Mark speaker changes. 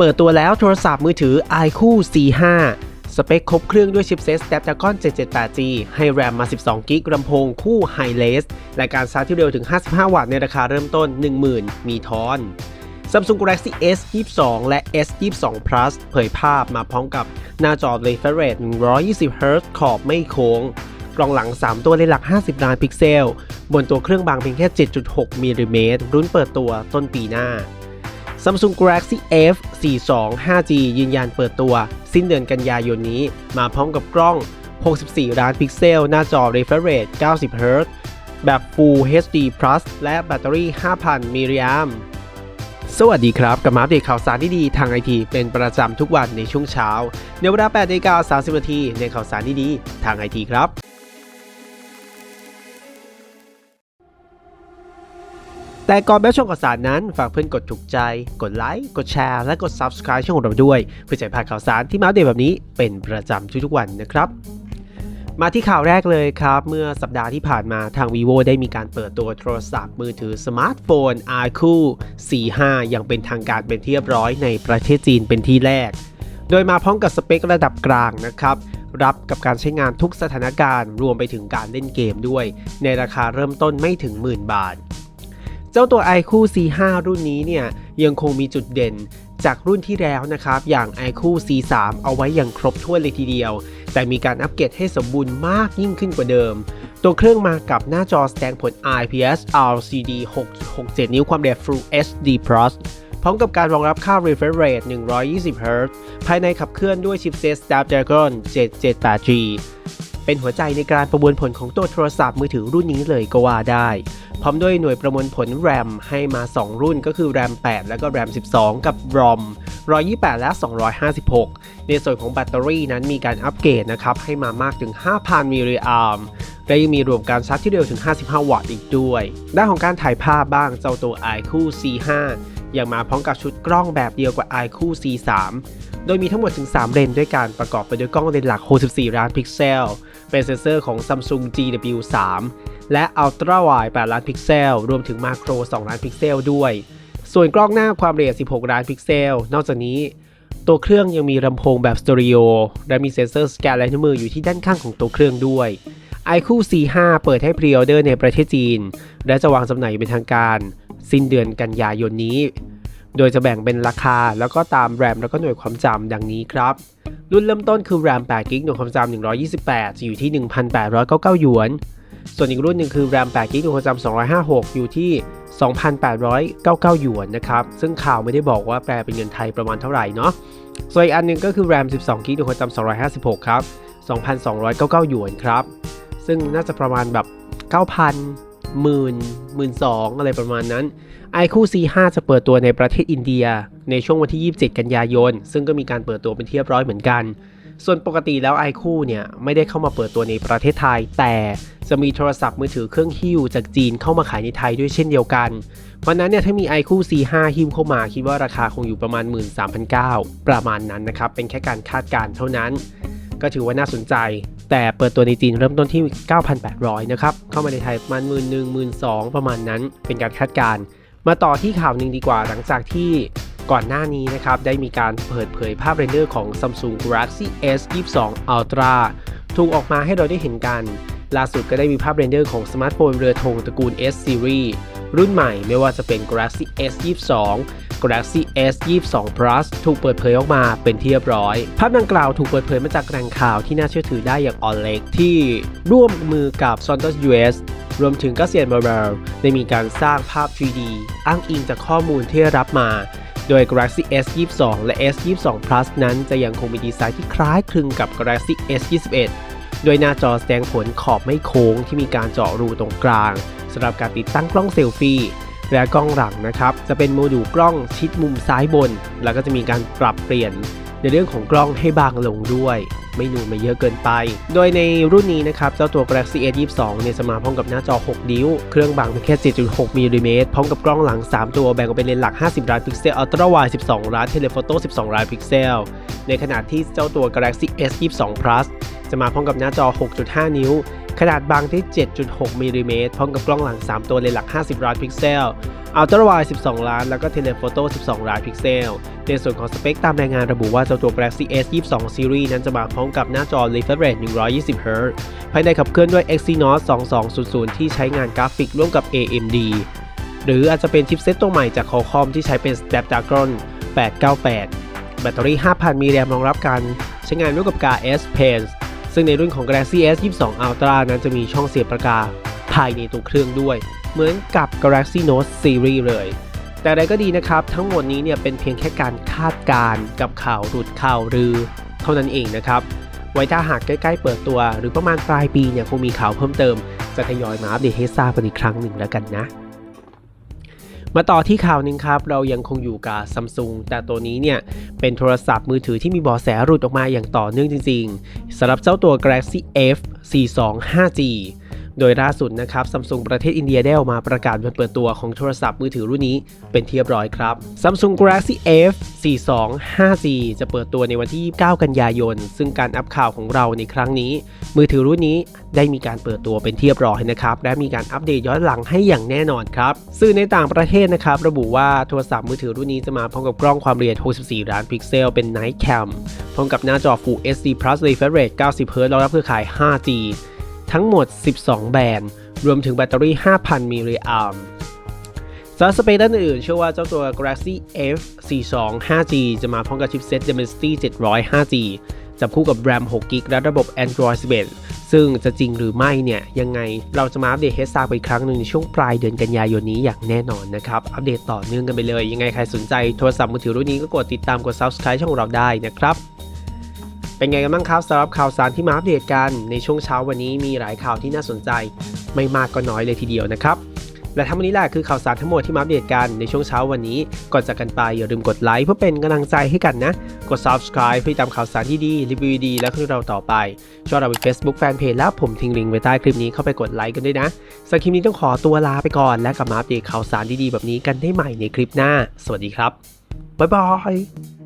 Speaker 1: เปิดตัวแล้วโทรศัพท์มือถือ iQ C5 สเปคครบเครื่องด้วยชิปเซต Snapdragon 778G ให้แรมมา 12 กิกลำโพงคู่ Hi-Res และการชาร์จที่เร็วถึง 55 วัตต์ในราคาเริ่มต้น 10,000 มีทอน Samsung Galaxy S 22และ S 22 Plus เผยภาพมาพร้อมกับหน้าจอ refresh 120 Hz ขอบไม่โค้ง กล้องหลัง 3 ตัวเลนหลัก 50 ล้านพิกเซล บนตัวเครื่องบางเพียงแค่ 7.6มิลลิเมตรรุ่นเปิดตัวต้นปีหน้า Samsung Galaxy F 42 5G ยืนยันเปิดตัว สิ้นเดือนกันยายนนี้ มาพร้อมกับกล้อง 64 ล้านพิกเซล หน้าจอ refresh rate 90 Hz แบบ Full HD Plus และแบตเตอรี่ 5,000 มิลลิแอมป์สวัสดีครับ กับมาอัปเดตข่าวสารที่ดีทางไอทีเป็นประจำทุกวันในช่วงเช้า ในเวลา8นาฬิกา30นาทีในข่าวสารที่ดีทางไอทีครับ แต่ก่อนไปชมข่าวสารนั้น ฝากเพื่อนกดถูกใจ กดไลค์ กดแชร์ และกด Subscribe ช่องของเราด้วย เพื่อจะพลาดข่าวสารที่มาอัปเดตแบบนี้เป็นประจำทุกๆวันนะครับมาที่ข่าวแรกเลยครับ เมื่อสัปดาห์ที่ผ่านมาทาง vivo ได้มีการเปิดตัวโทรศัพท์มือถือสมาร์ทโฟน iQOO 45 อย่างเป็นทางการเป็นที่เรียบร้อยในประเทศจีนเป็นที่แรก โดยมาพร้อมกับสเปคระดับกลางนะครับ รับกับการใช้งานทุกสถานการณ์ รวมไปถึงการเล่นเกมด้วย ในราคาเริ่มต้นไม่ถึงหมื่นบาท เจ้าตัว iQ C5 รุ่นนี้เนี่ยยังคงมีจุดเด่นจากรุ่นที่แล้วนะครับ อย่าง iQ C3 เอาไว้อย่างครบถ้วนเลยทีเดียว แต่มีการอัปเกรดให้สมบูรณ์มากยิ่งขึ้นกว่าเดิม ตัวเครื่องมากับหน้าจอแสดงผล IPS LCD 6.67 นิ้วความเร็ว Full HD Plus พร้อมกับการรองรับค่า refresh rate 120 Hz ภายในขับเคลื่อนด้วยชิปเซต Snapdragon 778G เป็นหัวใจในการประมวลผลของตัวโทรศัพท์มือถือรุ่นนี้เลยก็ว่าได้ พร้อมด้วยหน่วยประมวลผล RAM ให้มา 2 รุ่นก็คือ RAM 8 แล้วก็ RAM 12 กับ ROM 128 และ 256 ในส่วนของแบตเตอรี่นั้นมีการอัปเกรดนะครับ ให้มามากถึง 5,000 มิลลิแอมป์และยังมีรวมการชาร์จที่เร็วถึง 55 วัตต์อีกด้วย ด้านของการถ่ายภาพบ้างเจ้าตัว iQ C5 ยังมาพร้อมกับชุดกล้องแบบเดียวกับ iQ C3 โดยมีทั้งหมดถึง 3 เลนด้วยการประกอบไปด้วยกล้องเลนส์หลัก 64 ล้านพิกเซล เป็นเซนเซอร์ของ Samsung GW3 และ Ultra Wide 8 ล้านพิกเซล รวมถึงมาโคร 2 ล้านพิกเซลด้วย ส่วนกล้องหน้าความละเอียด 16 ล้านพิกเซล นอกจากนี้ ตัวเครื่องยังมีลำโพงแบบสเตอริโอ และมีเซ็นเซอร์สแกนลายนิ้วมืออยู่ที่ด้านข้างของตัวเครื่องด้วย iQOO C5 เปิดให้พรีออเดอร์ในประเทศจีน และจะวางจำหน่ายเป็นทางการ สิ้นเดือนกันยายนนี้ โดยจะแบ่งเป็นราคาแล้วก็ตามแรมแล้วก็หน่วยความจำดังนี้ครับ รุ่นเริ่มต้นคือ RAM 8 g b หน่วยความจำ128 จะอยู่ที่ 1,899 หยวน ส่วนอีกรุ่นหนึ่งคือ RAM 8 g b หน่วยความจำ256 อยู่ที่ 2,899 หยวนนะครับ ซึ่งข่าวไม่ได้บอกว่าแปลเป็นเงินไทยประมาณเท่าไหร่เนาะ ส่วนอีกอันหนึงก็คือ RAM 12 g b หน่วยความจำ256 ครับ 2,299 หยวนครับ ซึ่งน่าจะประมาณแบบ 9,000 หมื่นหมื่นสองอะไรประมาณนั้น iQ C5 จะเปิดตัวในประเทศอินเดีย ในช่วงวันที่ 27 กันยายน ซึ่งก็มีการเปิดตัวเป็นที่เรียบร้อยเหมือนกัน ส่วนปกติแล้ว iQ เนี่ย ไม่ได้เข้ามาเปิดตัวในประเทศไทย แต่จะมีโทรศัพท์มือถือเครื่องฮิ้วจากจีนเข้ามาขายในไทยด้วยเช่นเดียวกัน เพราะนั้นเนี่ยถ้ามี iQ C5 ฮิ้วเข้ามาคิดว่าราคาคงอยู่ประมาณ 13,900ประมาณนั้นนะครับเป็นแค่การคาดการณ์เท่านั้น ก็ถือว่าน่าสนใจ แต่เปิดตัวในจีนเริ่มต้นที่ 9,800 นะครับ เข้ามาในไทยประมาณ1 1 0 0 0 2ประมาณนั้น เป็นการคาดการณ์ มาต่อที่ข่าวหนึ่งดีกว่า หลังจากที่ก่อนหน้านี้นะครับ ได้มีการเปิดเผยภาพเรนเดอร์ของ Samsung Galaxy S 22 Ultra ถูกออกมาให้เราได้เห็นกัน ล่าสุดก็ได้มีภาพเรนเดอร์ของสมาร์ทโฟนเรือธงตระกูล S Series รุ่นใหม่ไม่ว่าจะเป็น Galaxy S 22 Galaxy S 22 Plus ถูกเปิดเผยออกมาเป็นที่เรียบร้อย ภาพดังกล่าวถูกเปิดเผยมาจากแหล่งข่าวที่น่าเชื่อถือได้อย่าง o l e g ที่ร่วมมือกับ Santos US รวมถึงก็เซียนมาเรลได้มีการสร้างภาพ 3D อ้างอิงจากข้อมูลที่รับมาโดย Galaxy S 22และ S 22 Plus นั้นจะยังคงมีดีไซน์ที่คล้ายคลึงกับ Galaxy S 21โดยหน้าจอแสดงผลขอบไม่โค้งที่มีการเจาะรูตรงกลางสำหรับการติดตั้งกล้องเซลฟี่ และกล้องหลังนะครับ จะเป็นโมดูลกล้องชิดมุมซ้ายบน แล้วก็จะมีการปรับเปลี่ยนในเรื่องของกล้องให้บางลงด้วย ไม่นูนไม่เยอะเกินไป โดยในรุ่นนี้นะครับ เจ้าตัว Galaxy S 22เนี่ยจะมาพร้อมกับหน้าจอ 6 นิ้ว เครื่องบางเพียงแค่ 7.6มิลลิเมตรพร้อมกับกล้องหลัง 3 ตัวแบ่งออกเป็นเลนส์หลัก 50 ล้านพิกเซลอัลตร้าไวด์12 ล้านเทเลโฟโต้ 12 ล้านพิกเซล ในขณะที่เจ้าตัว Galaxy S 22 Plus จะมาพร้อมกับหน้าจอ 6.5 นิ้ว ขนาดบางที่ 7.6 มิลลิเมตรพร้อมกับกล้องหลัง 3 ตัวเลนส์หลัก 50 ล้านพิกเซล Ultra Wide 12 ล้าน แล้วก็ Telephoto 12 ล้านพิกเซล ในส่วนของสเปคตามรายงานระบุว่าเจ้าตัว Galaxy S 22 Series นั้นจะมาพร้อมกับหน้าจอ refresh rate 120 Hz ภายในขับเคลื่อนด้วย Exynos 2200 ที่ใช้งานกราฟิกร่วมกับ AMD หรืออาจจะเป็นชิปเซตตัวใหม่จาก Qualcomm ที่ใช้เป็น Snapdragon 898 แบตเตอรี่ 5,000มีแรมรองรับการใช้งานร่วมกับกา S Pen ซึ่งในรุ่นของ Galaxy S 22 Ultra นั้นจะมีช่องเสียบปากกาภายในตัวเครื่องด้วย เหมือนกับ Galaxy Note Series เลย แต่อะไรก็ดีนะครับ ทั้งหมดนี้เนี่ยเป็นเพียงแค่การคาดการณ์กับข่าวหลุดข่าวลือ เท่านั้นเองนะครับ ไว้ถ้าหากใกล้ๆเปิดตัว หรือประมาณปลายปีเนี่ยคงมีข่าวเพิ่มเติม จะทยอยมาอัปเดตให้ทราบกันอีกครั้งหนึ่งแล้วกันนะ มาต่อที่ข่าวหนึ่งครับ เรายังคงอยู่กับซัมซุงแต่ตัวนี้เนี่ย เป็นโทรศัพท์มือถือที่มีเบอแสหลุดออกมาอย่างต่อเนื่องจริงๆสำหรับเจ้าตัว Galaxy F 42 5G โดยล่าสุดนะครับซัมซุงประเทศอินเดียได้ออกมาประกาศวันเปิดตัวของโทรศัพท์มือถือรุ่นนี้เป็นที่เรียบร้อยครับ Samsung Galaxy F 42 5G จะเปิดตัวในวันที่29กันยายน ซึ่งการอัปข่าวของเราในครั้งนี้ มือถือรุ่นนี้ได้มีการเปิดตัวเป็นที่เรียบร้อยนะครับ และมีการอัปเดตย้อนหลังให้อย่างแน่นอนครับ สื่อในต่างประเทศนะครับ ระบุว่าโทรศัพท์มือถือรุ่นนี้จะมาพร้อมกับกล้องความละเอียด 64 ล้านพิกเซล เป็น Night Cam พร้อมกับหน้าจอ Full HD Plus Refresh Rate 90 Hz รองรับเครือข่าย 5G ทั้งหมด 12 แบรนด์ รวมถึงแบตเตอรี่ 5,000 มิลลิแอมสำหรับสเปคด้านอื่น เชื่อว่าเจ้าตัว Galaxy F 42 5G จะมาพร้อมกับชิปเซ็ต Dimensity 700 5G จับคู่กับ RAM 6 g b และระบบ Android 11 ซึ่งจะจริงหรือไม่เนี่ย ยังไงเราจะมาอัปเดตเฮดซาไปอีกครั้งหนึ่งในช่วงปลายเดือนกันยายนนี้อย่างแน่นอนนะครับ อัปเดตต่อเนื่องกันไปเลย ยังไงใครสนใจโทรศัพท์มือถือรุ่นนี้ก็กดติดตามกด Subscribe ช่องเราได้นะครับ เป็นไงกันบ้างครับสำหรับข่าวสารที่มาอัปเดตกัน ในช่วงเช้าวันนี้มีหลายข่าวที่น่าสนใจ ไม่มากก็น้อยเลยทีเดียวนะครับ และทั้งหมดนี้แหละคือข่าวสารทั้งหมดที่มาอัปเดตกันในช่วงเช้าวันนี้ก่อนจากกันไปอย่าลืมกดไลค์เพื่อเป็นกำลังใจให้กันนะ กด subscribe เพื่อติดตามข่าวสารที่ดีรีวิวดีและคลิปเราต่อไปช่องเราเป็น Facebook Fanpage แล้วผมทิ้งลิงก์ไว้ใต้คลิปนี้เข้าไปกดไลค์กันด้วยนะสำหรับคลิปนี้ต้องขอตัวลาไปก่อน และกลับมาอัปเดตข่าวสารดีๆแบบนี้กันได้ใหม่ในคลิปหน้า สวัสดีครับบ๊ายบาย